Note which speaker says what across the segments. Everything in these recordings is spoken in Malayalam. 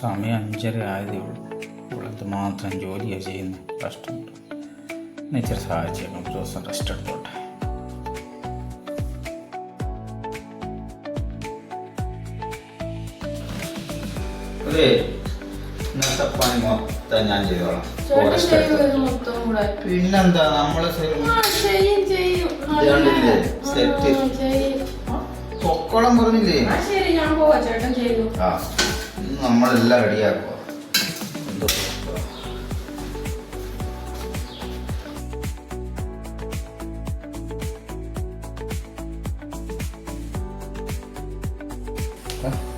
Speaker 1: സമയം അഞ്ചര ആയതേ ഉള്ളൂ. ഇവിടുത്തെ മാത്രം ജോലിയാണ് ചെയ്യുന്നത് കഷ്ടമുണ്ട്. ഇച്ചിരി സഹായിച്ചേക്കാം ഒരു ദിവസം റെസ്റ്റ് എടുത്തോട്ടെ. ഇന്നത്തെ പണി മൊത്തം ഞാൻ ചെയ്തോളാം. എടുത്ത്. പിന്നെന്താ നമ്മളെ? സെറ്റ്. പൊക്കോളം പറഞ്ഞില്ലേ?
Speaker 2: ശരി ഞാൻ പോവാ. ചേട്ടൻ ചെയ്തു.
Speaker 1: ആ. നമ്മളെല്ലാം റെഡിയാക്കുക.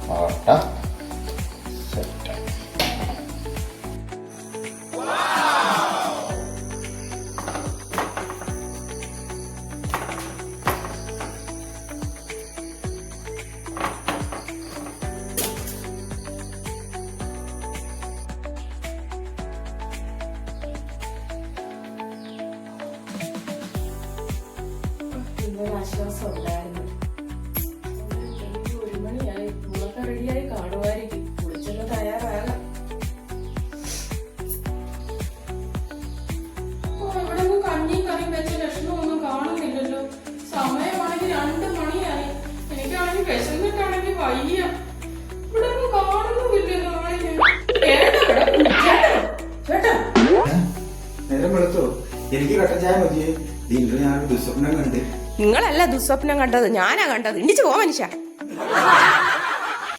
Speaker 2: പൊറോട്ട വെച്ച കാണുന്നില്ലല്ലോ. എനിക്കാണെങ്കിൽ വയ്യ. ഇവിടൊന്നും
Speaker 3: നേരം എനിക്ക് കട്ടൻ ചായ മതിയേ. ഇന്ന് ഞാൻ ദുസ്വപ്നം കണ്ട്
Speaker 4: നിങ്ങളല്ല ദുസ്വപ്നം കണ്ടത്. ഞാനാ കണ്ടത്. ഇണ്ടിച്ചു പോ മനുഷ്യ.